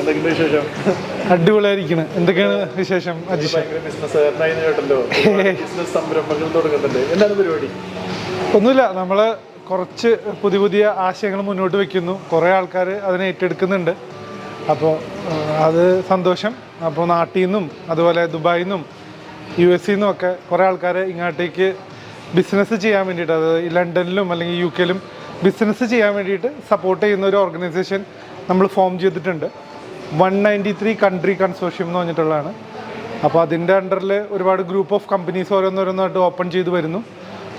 എന്തൊക്കെയുണ്ട് വിശേഷം? അടിപൊളിയായിരിക്കണം. എന്തൊക്കെയാണ് വിശേഷം അജിഷ്? ഭയങ്കര ബിസിനസ്സുകാരനായി കേട്ടല്ലോ. ബിസിനസ് സംരംഭങ്ങൾ തുടങ്ങുന്നുണ്ട്. എന്താണ് പരിപാടി? ഒന്നുമില്ല നമ്മൾ കുറച്ച് പുതിയ പുതിയ ആശയങ്ങൾ മുന്നോട്ട് വെക്കുന്നു. കുറേ ആൾക്കാർ അതിനെ ഏറ്റെടുക്കുന്നുണ്ട്. അപ്പോൾ അത് സന്തോഷം. അപ്പോൾ നാട്ടിൽ നിന്നും അതുപോലെ ദുബായിൽ നിന്നും യു എസ് നിന്നും ഒക്കെ കുറേ ആൾക്കാർ ഇങ്ങോട്ടേക്ക് ബിസിനസ് ചെയ്യാൻ വേണ്ടിയിട്ട് അത് ലണ്ടനിലും അല്ലെങ്കിൽ യു കെയിലും ബിസിനസ് ചെയ്യാൻ വേണ്ടിയിട്ട് സപ്പോർട്ട് ചെയ്യുന്ന ഒരു ഓർഗനൈസേഷൻ നമ്മൾ ഫോം ചെയ്തിട്ടുണ്ട്. One ninety three country consortium എന്ന് പറഞ്ഞിട്ടുള്ളതാണ്. അപ്പോൾ അതിന്റെ അണ്ടറിൽ ഒരുപാട് ഗ്രൂപ്പ് ഓഫ് കമ്പനീസ് ഓരോന്നോരോന്നായിട്ട് ഓപ്പൺ ചെയ്ത് വരുന്നു.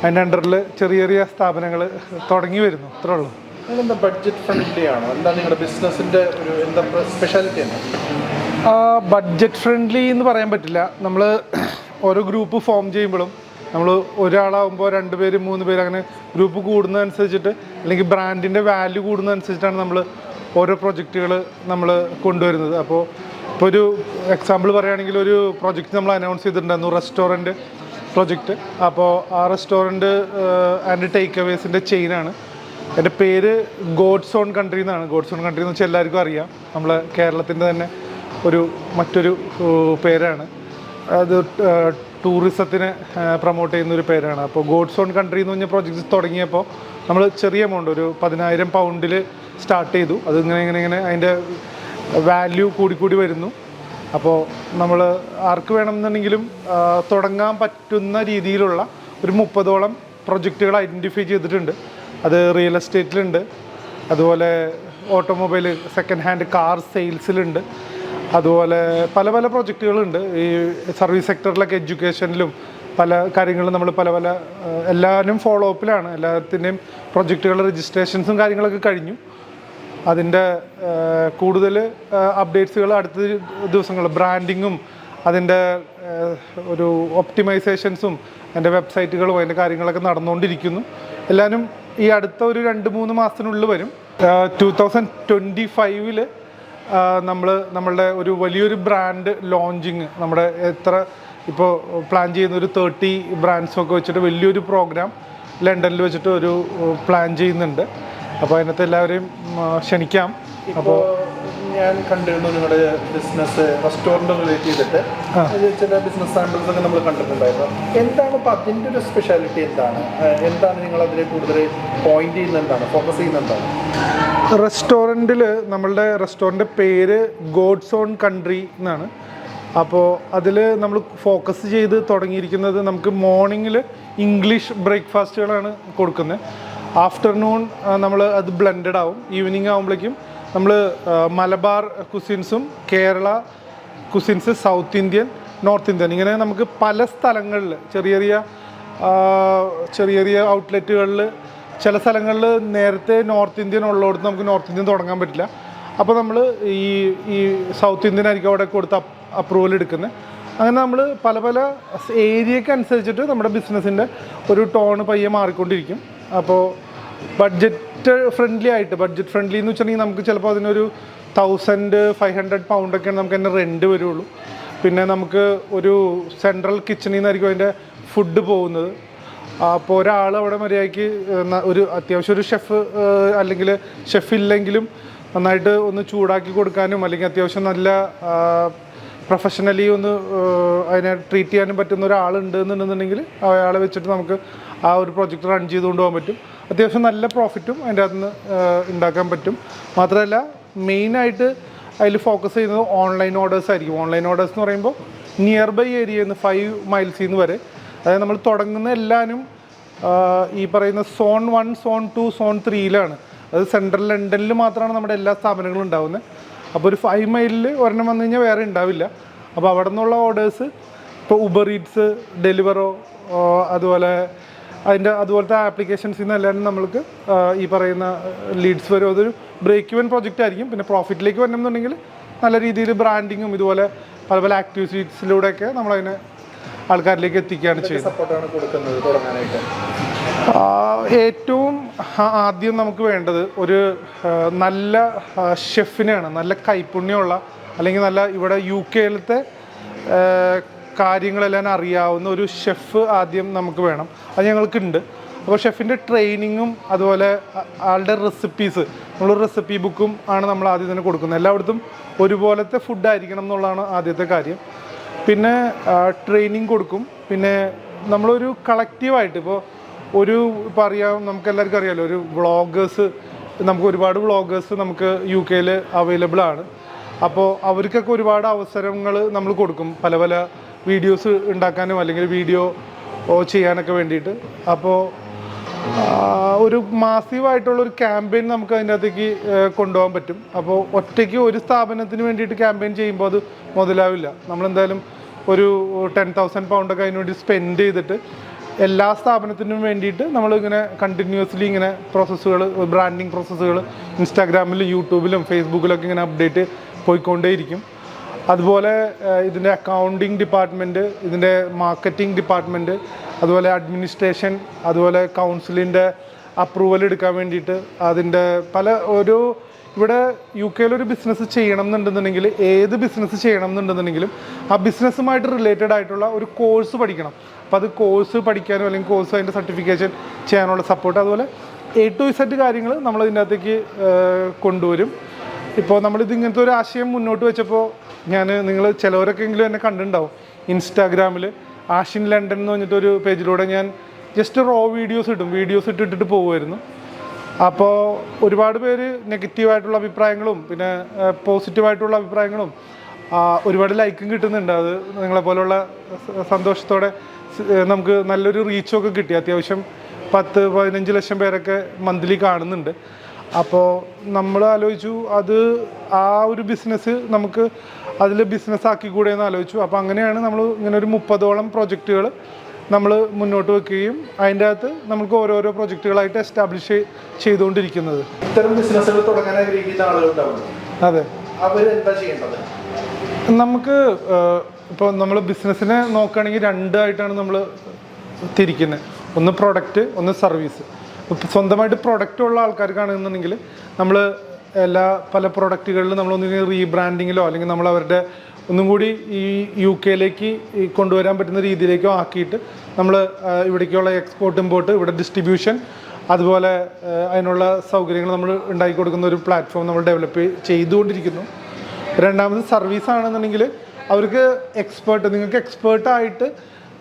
അതിന്റെ അണ്ടറിൽ ചെറിയ ചെറിയ സ്ഥാപനങ്ങൾ തുടങ്ങി വരുന്നു. അത്രേ ഉള്ളൂ. ബഡ്ജറ്റ് ഫ്രണ്ട്ലി ആണോ? എന്താ നിങ്ങളുടെ ഒരു എന്താ സ്പെഷ്യാലിറ്റി ബഡ്ജറ്റ് ഫ്രണ്ട്ലി എന്ന് പറയാൻ പറ്റില്ല. നമ്മൾ ഓരോ ഗ്രൂപ്പ് ഫോം ചെയ്യുമ്പോഴും നമ്മൾ ഒരാളാവുമ്പോൾ രണ്ട് പേര് മൂന്ന് പേര് അങ്ങനെ ഗ്രൂപ്പ് കൂടുന്നതനുസരിച്ചിട്ട് അല്ലെങ്കിൽ ബ്രാൻഡിന്റെ വാല്യൂ കൂടുന്നതനുസരിച്ചിട്ടാണ് നമ്മൾ ഓരോ പ്രൊജക്റ്റുകൾ നമ്മൾ കൊണ്ടുവരുന്നത്. അപ്പോൾ ഇപ്പോൾ ഒരു എക്സാമ്പിൾ പറയുകയാണെങ്കിൽ ഒരു പ്രൊജക്റ്റ് നമ്മൾ അനൗൺസ് ചെയ്തിട്ടുണ്ടായിരുന്നു റെസ്റ്റോറന്റ് പ്രൊജക്റ്റ് അപ്പോൾ ആ റെസ്റ്റോറന്റ് ആൻഡ് ടേക്ക് അവേസിന്റെ ചെയിനാണ് എന്റെ പേര് ഗോഡ്സ് ഓൺ കൺട്രി എന്നാണ്. ഗോഡ്സ് ഓൺ കൺട്രി എന്ന് വെച്ചാൽ എല്ലാവർക്കും അറിയാം. നമ്മൾ കേരളത്തിന്റെ തന്നെ ഒരു മറ്റൊരു പേരാണ്. അത് ടൂറിസത്തിനെ പ്രൊമോട്ട് ചെയ്യുന്ന ഒരു പേരാണ്. അപ്പോൾ ഗോഡ്സ് ഓൺ കൺട്രി എന്ന് പറഞ്ഞ പ്രോജക്റ്റ് തുടങ്ങിയപ്പോൾ നമ്മൾ ചെറിയ എമൗണ്ട് ഒരു പതിനായിരം പൗണ്ടിൽ സ്റ്റാർട്ട് ചെയ്തു. അത് ഇങ്ങനെ ഇങ്ങനെ ഇങ്ങനെ അതിന്റെ വാല്യൂ കൂടിക്കൂടി വരുന്നു. അപ്പോൾ നമ്മൾ ആർക്ക് വേണമെന്നുണ്ടെങ്കിലും തുടങ്ങാൻ പറ്റുന്ന രീതിയിലുള്ള ഒരു മുപ്പതോളം പ്രൊജക്റ്റുകൾ ഐഡന്റിഫൈ ചെയ്തിട്ടുണ്ട്. അത് റിയൽ എസ്റ്റേറ്റിലുണ്ട് അതുപോലെ ഓട്ടോമൊബൈൽ സെക്കൻഡ് ഹാൻഡ് കാർ സെയിൽസിലുണ്ട് അതുപോലെ പല പല പ്രൊജക്റ്റുകളുണ്ട്. ഈ സർവീസ് സെക്ടറിലൊക്കെ എഡ്യൂക്കേഷനിലും പല കാര്യങ്ങളും നമ്മൾ പല പല എല്ലാവരും ഫോളോ അപ്പിലാണ് എല്ലാത്തിന്റെയും പ്രൊജക്റ്റുകളുടെ രജിസ്ട്രേഷൻസും കാര്യങ്ങളൊക്കെ കഴിഞ്ഞു. അതിന്റെ കൂടുതൽ അപ്ഡേറ്റ്സുകൾ അടുത്ത ദിവസങ്ങൾ ബ്രാൻഡിങ്ങും അതിന്റെ ഒരു ഒപ്റ്റിമൈസേഷൻസും അതിന്റെ വെബ്സൈറ്റുകളും അതിന്റെ കാര്യങ്ങളൊക്കെ നടന്നുകൊണ്ടിരിക്കുന്നു. എല്ലാവരും ഈ അടുത്ത ഒരു രണ്ട് മൂന്ന് മാസത്തിനുള്ളിൽ വരും. ടു തൗസൻഡ് ട്വന്റി ഫൈവിൽ നമ്മൾ നമ്മളുടെ ഒരു വലിയൊരു ബ്രാൻഡ് ലോഞ്ചിങ് നമ്മുടെ എത്ര ഇപ്പോൾ പ്ലാൻ ചെയ്യുന്ന ഒരു തേർട്ടി ബ്രാൻഡ്സൊക്കെ വെച്ചിട്ട് വലിയൊരു പ്രോഗ്രാം ലണ്ടനിൽ വെച്ചിട്ട് ഒരു പ്ലാൻ ചെയ്യുന്നുണ്ട്. അപ്പോൾ അതിനകത്ത് എല്ലാവരെയും ക്ഷണിക്കാം. അപ്പോൾ ഞാൻ കണ്ടിരുന്നു നിങ്ങളുടെ ബിസിനസ് റെസ്റ്റോറന്റ് റിലേറ്റ് ചെയ്തിട്ട്. ചില ബിസിനസ് സാമ്പിൾസ് ഒക്കെ നമ്മൾ കണ്ടിട്ടുണ്ടായിരുന്നു. എന്താണ് ഇപ്പോൾ അതിന്റെ ഒരു സ്പെഷ്യാലിറ്റി എന്താണ്? എന്താണ് നിങ്ങൾ അതിനെ കൂടുതൽ പോയിന്റ് ചെയ്യുന്നത് എന്താണ് ഫോക്കസ് ചെയ്യുന്നത് എന്താണ് റെസ്റ്റോറന്റിൽ നമ്മളുടെ റെസ്റ്റോറന്റ് പേര് ഗോഡ്സ് ഓൺ കൺട്രി എന്നാണ്. അപ്പോൾ അതിൽ നമ്മൾ ഫോക്കസ് ചെയ്ത് തുടങ്ങിയിരിക്കുന്നത് നമുക്ക് മോർണിംഗിൽ ഇംഗ്ലീഷ് ബ്രേക്ക്ഫാസ്റ്റുകളാണ് കൊടുക്കുന്നത്. ആഫ്റ്റർനൂൺ നമ്മൾ അത് ബ്ലെൻഡഡ് ആവും. ഈവനിങ് ആകുമ്പോഴേക്കും നമ്മൾ Malabar കുസിൻസും Kerala cuisines south Indian north Indian ഇങ്ങനെ നമുക്ക് പല സ്ഥലങ്ങളിൽ ചെറിയ ചെറിയ ചെറിയ ചെറിയ ഔട്ട്ലെറ്റുകളിൽ ചില സ്ഥലങ്ങളിൽ നേരത്തെ നോർത്ത് ഇന്ത്യൻ ഉള്ളിടത്ത് നമുക്ക് നോർത്ത് ഇന്ത്യൻ തുടങ്ങാൻ പറ്റില്ല. അപ്പോൾ നമ്മൾ ഈ ഈ സൗത്ത് ഇന്ത്യൻ ആയിരിക്കും അവിടെ കൊടുത്ത് അപ്രൂവൽ എടുക്കുന്നത് അങ്ങനെ നമ്മൾ പല പല ഏരിയക്ക് അനുസരിച്ചിട്ട് നമ്മുടെ ബിസിനസ്സിന്റെ ഒരു ടോൺ പയ്യെ മാറിക്കൊണ്ടിരിക്കും. അപ്പോൾ ബഡ്ജറ്റ് ഫ്രണ്ട്ലി ആയിട്ട് ബഡ്ജറ്റ് ഫ്രണ്ട്ലി എന്ന് വെച്ചിട്ടുണ്ടെങ്കിൽ നമുക്ക് ചിലപ്പോൾ അതിനൊരു തൗസൻഡ് ഫൈവ് ഹൺഡ്രഡ് പൗണ്ടൊക്കെയാണ് നമുക്ക് അതിന്റെ റെന്റ് വരുള്ളൂ. പിന്നെ നമുക്ക് ഒരു സെൻട്രൽ കിച്ചണിൽ നിന്നായിരിക്കും അതിന്റെ ഫുഡ് പോകുന്നത്. അപ്പോൾ ഒരാൾ അവിടെ മര്യാദയ്ക്ക് ഒരു അത്യാവശ്യം ഒരു ഷെഫ് അല്ലെങ്കിൽ ഷെഫ് ഇല്ലെങ്കിലും നന്നായിട്ട് ഒന്ന് ചൂടാക്കി കൊടുക്കാനും അല്ലെങ്കിൽ അത്യാവശ്യം നല്ല പ്രൊഫഷണലി ഒന്ന് അതിനെ ട്രീറ്റ് ചെയ്യാനും പറ്റുന്ന ഒരാളുണ്ട് എന്നുണ്ടെന്നുണ്ടെങ്കിൽ അയാളെ വെച്ചിട്ട് നമുക്ക് ആ ഒരു പ്രോജക്റ്റ് റൺ ചെയ്ത് കൊണ്ടുപോകാൻ പറ്റും. അത്യാവശ്യം നല്ല പ്രോഫിറ്റും അതിന്റെ അകത്ത് നിന്ന് ഉണ്ടാക്കാൻ പറ്റും. മാത്രമല്ല മെയിനായിട്ട് അതിൽ ഫോക്കസ് ചെയ്യുന്നത് ഓൺലൈൻ ഓർഡേഴ്സ് ആയിരിക്കും. ഓൺലൈൻ ഓർഡേഴ്സ് എന്ന് പറയുമ്പോൾ നിയർ ബൈ ഏരിയയിൽ നിന്ന് ഫൈവ് മൈൽസിൽ നിന്ന് വരെ അതായത് നമ്മൾ തുടങ്ങുന്ന എല്ലാവരും ഈ പറയുന്ന zone one zone two zone ത്രീയിലാണ് അത് സെൻട്രൽ ലണ്ടനിൽ മാത്രമാണ് നമ്മുടെ എല്ലാ സ്ഥാപനങ്ങളും ഉണ്ടാവുന്നത്. അപ്പോൾ ഒരു ഫൈവ് മൈലിൽ ഒരെണ്ണം വന്നു കഴിഞ്ഞാൽ വേറെ ഉണ്ടാവില്ല അപ്പോൾ അവിടെ നിന്നുള്ള ഓർഡേഴ്സ് ഇപ്പോൾ ഉബർ ഈറ്റ്സ് ഡെലിവറോ അതുപോലെ അതിന്റെ അതുപോലത്തെ ആപ്ലിക്കേഷൻസിൽ നിന്ന് എല്ലാവരും നമ്മൾക്ക് ഈ പറയുന്ന ലീഡ്സ് വരും അതൊരു ബ്രേക്ക് ഇവൻ പ്രോജക്റ്റ് ആയിരിക്കും. പിന്നെ പ്രോഫിറ്റിലേക്ക് വരണമെന്നുണ്ടെങ്കിൽ നല്ല രീതിയിൽ ബ്രാൻഡിങ്ങും ഇതുപോലെ പല പല ആക്ടിവിറ്റീസിലൂടെയൊക്കെ നമ്മളതിനെ ആൾക്കാരിലേക്ക് എത്തിക്കുകയാണ് ചെയ്യുന്നത്. ഏറ്റവും ആദ്യം നമുക്ക് വേണ്ടത് ഒരു നല്ല ഷെഫിനെയാണ് നല്ല കൈപ്പുണ്യമുള്ള അല്ലെങ്കിൽ നല്ല ഇവിടെ യു കെയിലത്തെ കാര്യങ്ങളെല്ലാം അറിയാവുന്ന ഒരു ഷെഫ് ആദ്യം നമുക്ക് വേണം. അത് ഞങ്ങൾക്കുണ്ട്. അപ്പോൾ ഷെഫിന്റെ ട്രെയിനിങ്ങും അതുപോലെ ആളുടെ റെസിപ്പീസ് നമ്മൾ റെസിപ്പി ബുക്കും ആണ് നമ്മൾ ആദ്യം തന്നെ കൊടുക്കുന്നത്. എല്ലായിടത്തും ഒരുപോലത്തെ ഫുഡ് ആയിരിക്കണം എന്നുള്ളതാണ് ആദ്യത്തെ കാര്യം. പിന്നെ ട്രെയിനിങ് കൊടുക്കും. പിന്നെ നമ്മളൊരു കളക്റ്റീവായിട്ട് ഇപ്പോൾ ഒരു ഇപ്പോൾ അറിയാം നമുക്ക് എല്ലാവർക്കും അറിയാമല്ലോ ഒരു വ്ളോഗേഴ്സ് നമുക്ക് ഒരുപാട് വ്ളോഗേഴ്സ് നമുക്ക് യു കെയിൽ അവൈലബിൾ ആണ്. അപ്പോൾ അവർക്കൊക്കെ ഒരുപാട് അവസരങ്ങൾ നമ്മൾ കൊടുക്കും. പല പല വീഡിയോസ് ഉണ്ടാക്കാനും അല്ലെങ്കിൽ വീഡിയോ ചെയ്യാനൊക്കെ വേണ്ടിയിട്ട്. അപ്പോൾ ഒരു മാസീവായിട്ടുള്ള ഒരു ക്യാമ്പയിൻ നമുക്ക് അതിന്റെ അകത്തേക്ക് കൊണ്ടുപോകാൻ പറ്റും. അപ്പോൾ ഒറ്റയ്ക്ക് ഒരു സ്ഥാപനത്തിന് വേണ്ടിയിട്ട് ക്യാമ്പയിൻ ചെയ്യുമ്പോൾ അത് മുതലാവില്ല. നമ്മളെന്തായാലും ഒരു ടെൻ തൗസൻഡ് പൗണ്ടൊക്കെ അതിന് വേണ്ടി സ്പെൻഡ് ചെയ്തിട്ട് എല്ലാ സ്ഥാപനത്തിനും വേണ്ടിയിട്ട് നമ്മൾ ഇങ്ങനെ കണ്ടിന്യൂസ്ലി ഇങ്ങനെ പ്രോസസ്സുകൾ ബ്രാൻഡിങ് പ്രോസസ്സുകൾ ഇൻസ്റ്റാഗ്രാമിലും യൂട്യൂബിലും ഫേസ്ബുക്കിലൊക്കെ ഇങ്ങനെ അപ്ഡേറ്റ് പോയിക്കൊണ്ടേയിരിക്കും. അതുപോലെ ഇതിന്റെ അക്കൗണ്ടിങ് ഡിപ്പാർട്ട്മെന്റ് ഇതിന്റെ മാർക്കറ്റിംഗ് ഡിപ്പാർട്ട്മെന്റ് അതുപോലെ അഡ്മിനിസ്ട്രേഷൻ അതുപോലെ കൗൺസിലിന്റെ അപ്രൂവൽ എടുക്കാൻ വേണ്ടിയിട്ട് അതിന്റെ പല ഒരു ഇവിടെ യു കെയിലൊരു ബിസിനസ് ചെയ്യണം എന്നുണ്ടെന്നുണ്ടെങ്കിൽ ഏത് ബിസിനസ് ചെയ്യണം എന്നുണ്ടെന്നുണ്ടെങ്കിലും ആ ബിസിനസ്സുമായിട്ട് റിലേറ്റഡ് ആയിട്ടുള്ള ഒരു കോഴ്സ് പഠിക്കണം. അപ്പോൾ അത് കോഴ്സ് പഠിക്കാനോ അല്ലെങ്കിൽ കോഴ്സ് അതിന്റെ സർട്ടിഫിക്കേഷൻ ചെയ്യാനുള്ള സപ്പോർട്ട് അതുപോലെ എ ടു സെറ്റ് കാര്യങ്ങൾ നമ്മൾ ഇതിന്റെ അകത്തേക്ക് കൊണ്ടുവരും. ഇപ്പോൾ നമ്മളിത് ഇങ്ങനത്തെ ഒരു ആശയം മുന്നോട്ട് വെച്ചപ്പോൾ ഞാൻ നിങ്ങൾ ചിലവരൊക്കെ എങ്കിലും എന്നെ കണ്ടിട്ടുണ്ടാവും. ഇൻസ്റ്റാഗ്രാമിൽ ആഷിൻ ലണ്ടൻ എന്ന് പറഞ്ഞിട്ടൊരു പേജിലൂടെ ഞാൻ ജസ്റ്റ് റോ വീഡിയോസ് ഇടും. വീഡിയോസ് ഇട്ടിട്ടിട്ട് പോകുമായിരുന്നു അപ്പോൾ ഒരുപാട് പേര് നെഗറ്റീവായിട്ടുള്ള അഭിപ്രായങ്ങളും പിന്നെ പോസിറ്റീവായിട്ടുള്ള അഭിപ്രായങ്ങളും ഒരുപാട് ലൈക്കും കിട്ടുന്നുണ്ട്. അത് നിങ്ങളെ പോലുള്ള സന്തോഷത്തോടെ നമുക്ക് നല്ലൊരു റീച്ചൊക്കെ കിട്ടി. അത്യാവശ്യം പത്ത് പതിനഞ്ച് ലക്ഷം പേരൊക്കെ മന്ത്ലി കാണുന്നുണ്ട്. അപ്പോൾ നമ്മൾ ആലോചിച്ചു അത് ആ ഒരു ബിസിനസ് നമുക്ക് അതിൽ ബിസിനസ് ആക്കിക്കൂടെ എന്ന് ആലോചിച്ചു. അപ്പോൾ അങ്ങനെയാണ് നമ്മൾ ഇങ്ങനെ ഒരു മുപ്പതോളം പ്രൊജക്റ്റുകൾ നമ്മൾ മുന്നോട്ട് വെക്കുകയും അതിന്റെ അകത്ത് നമുക്ക് ഓരോരോ പ്രൊജക്റ്റുകളായിട്ട് എസ്റ്റാബ്ലിഷ് ചെയ്തുകൊണ്ടിരിക്കുന്നത്. ഇത്തരം ബിസിനസ്സുകൾ തുടങ്ങാൻ ആഗ്രഹിക്കുന്ന ആളുകളുണ്ടാവും. അതെ. അവരെന്താ ചെയ്യേണ്ടത്? നമുക്ക് ഇപ്പോൾ നമ്മൾ ബിസിനസ്സിനെ നോക്കുകയാണെങ്കിൽ രണ്ടായിട്ടാണ് നമ്മൾ തിരിക്കുന്നത് ഒന്ന് പ്രൊഡക്റ്റ് ഒന്ന് സർവീസ് സ്വന്തമായിട്ട് പ്രൊഡക്റ്റ് ഉള്ള ആൾക്കാർക്കാണെന്നുണ്ടെങ്കിൽ നമ്മൾ എല്ലാ പല പ്രൊഡക്റ്റുകളിലും നമ്മളൊന്നിങ്ങനെ റീബ്രാൻഡിങ്ങിലോ അല്ലെങ്കിൽ നമ്മൾ അവരുടെ ഒന്നും കൂടി ഈ യു കെയിലേക്ക് കൊണ്ടുവരാൻ പറ്റുന്ന രീതിയിലേക്കോ ആക്കിയിട്ട് നമ്മൾ ഇവിടേക്കുള്ള എക്സ്പോർട്ട് ഇമ്പോർട്ട് ഇവിടെ ഡിസ്ട്രിബ്യൂഷൻ അതുപോലെ അതിനുള്ള സൗകര്യങ്ങൾ നമ്മൾ ഉണ്ടാക്കി കൊടുക്കുന്ന ഒരു പ്ലാറ്റ്ഫോം നമ്മൾ ഡെവലപ്പ് ചെയ്തുകൊണ്ടിരിക്കുന്നു. രണ്ടാമത് സർവീസ് ആണെന്നുണ്ടെങ്കിൽ അവർക്ക് എക്സ്പേർട്ട് നിങ്ങൾക്ക് എക്സ്പേർട്ടായിട്ട്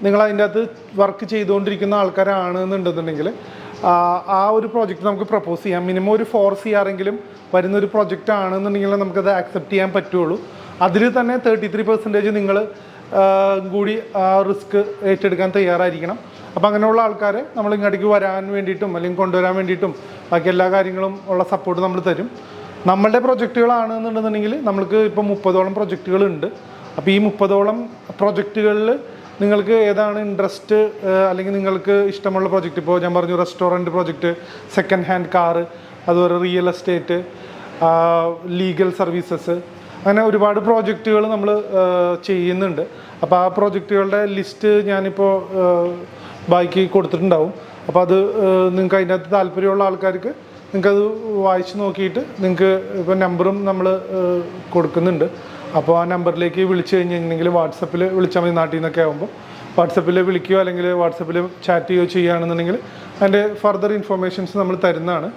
നിങ്ങൾ അതിന്റെ അകത്ത് വർക്ക് ചെയ്തുകൊണ്ടിരിക്കുന്ന ആൾക്കാരാണ് എന്നുണ്ടെന്നുണ്ടെങ്കിൽ ആ ഒരു പ്രോജക്റ്റ് നമുക്ക് പ്രപ്പോസ് ചെയ്യാം. മിനിമം ഒരു ഫോർ സി ആറെങ്കിലും വരുന്ന ഒരു പ്രോജക്റ്റ് ആണെന്നുണ്ടെങ്കിൽ നമുക്കത് ആക്സെപ്റ്റ് ചെയ്യാൻ പറ്റുള്ളൂ. അതിൽ തന്നെ തേർട്ടി ത്രീ പെർസെന്റേജ് നിങ്ങൾ കൂടി ആ റിസ്ക് ഏറ്റെടുക്കാൻ തയ്യാറായിരിക്കണം. അപ്പോൾ അങ്ങനെയുള്ള ആൾക്കാരെ നമ്മൾ ഇങ്ങോട്ടേക്ക് വരാൻ വേണ്ടിയിട്ടും അല്ലെങ്കിൽ കൊണ്ടുവരാൻ വേണ്ടിയിട്ടും ബാക്കി എല്ലാ കാര്യങ്ങളും ഉള്ള സപ്പോർട്ട് നമ്മൾ തരും. നമ്മളുടെ പ്രൊജക്റ്റുകളാണ് എന്നുണ്ടെന്നുണ്ടെങ്കിൽ നമ്മൾക്ക് ഇപ്പോൾ മുപ്പതോളം പ്രൊജക്റ്റുകളുണ്ട് അപ്പോൾ ഈ മുപ്പതോളം പ്രൊജക്റ്റുകളിൽ നിങ്ങൾക്ക് ഏതാണ് ഇൻട്രസ്റ്റ് അല്ലെങ്കിൽ നിങ്ങൾക്ക് ഇഷ്ടമുള്ള പ്രോജക്റ്റ് ഇപ്പോൾ ഞാൻ പറഞ്ഞു restaurant project second hand car അതുപോലെ റിയൽ എസ്റ്റേറ്റ് ലീഗൽ സർവീസസ് അങ്ങനെ ഒരുപാട് പ്രോജക്റ്റുകൾ നമ്മൾ ചെയ്യുന്നുണ്ട്. അപ്പോൾ ആ പ്രോജക്റ്റുകളുടെ ലിസ്റ്റ് ഞാനിപ്പോൾ ബാക്കി കൊടുത്തിട്ടുണ്ടാവും. അപ്പോൾ അത് നിങ്ങൾക്ക് അതിന്റെ അകത്ത് താല്പര്യമുള്ള ആൾക്കാർക്ക് നിങ്ങൾക്കത് വായിച്ച് നോക്കിയിട്ട് നിങ്ങൾക്ക് ഇപ്പോൾ നമ്പറും നമ്മൾ കൊടുക്കുന്നുണ്ട്. അപ്പോൾ ആ നമ്പറിലേക്ക് വിളിച്ചു കഴിഞ്ഞിട്ടുണ്ടെങ്കിൽ വാട്സപ്പിൽ വിളിച്ചാൽ മതി നാട്ടിൽ നിന്നൊക്കെ ആകുമ്പോൾ വാട്സപ്പിൽ വിളിക്കുകയോ അല്ലെങ്കിൽ വാട്സപ്പിൽ ചാറ്റ് ചെയ്യുകയോ ചെയ്യുകയാണെന്നുണ്ടെങ്കിൽ അതിന്റെ ഫർദർ ഇൻഫർമേഷൻസ് നമ്മൾ തരുന്നതാണ്.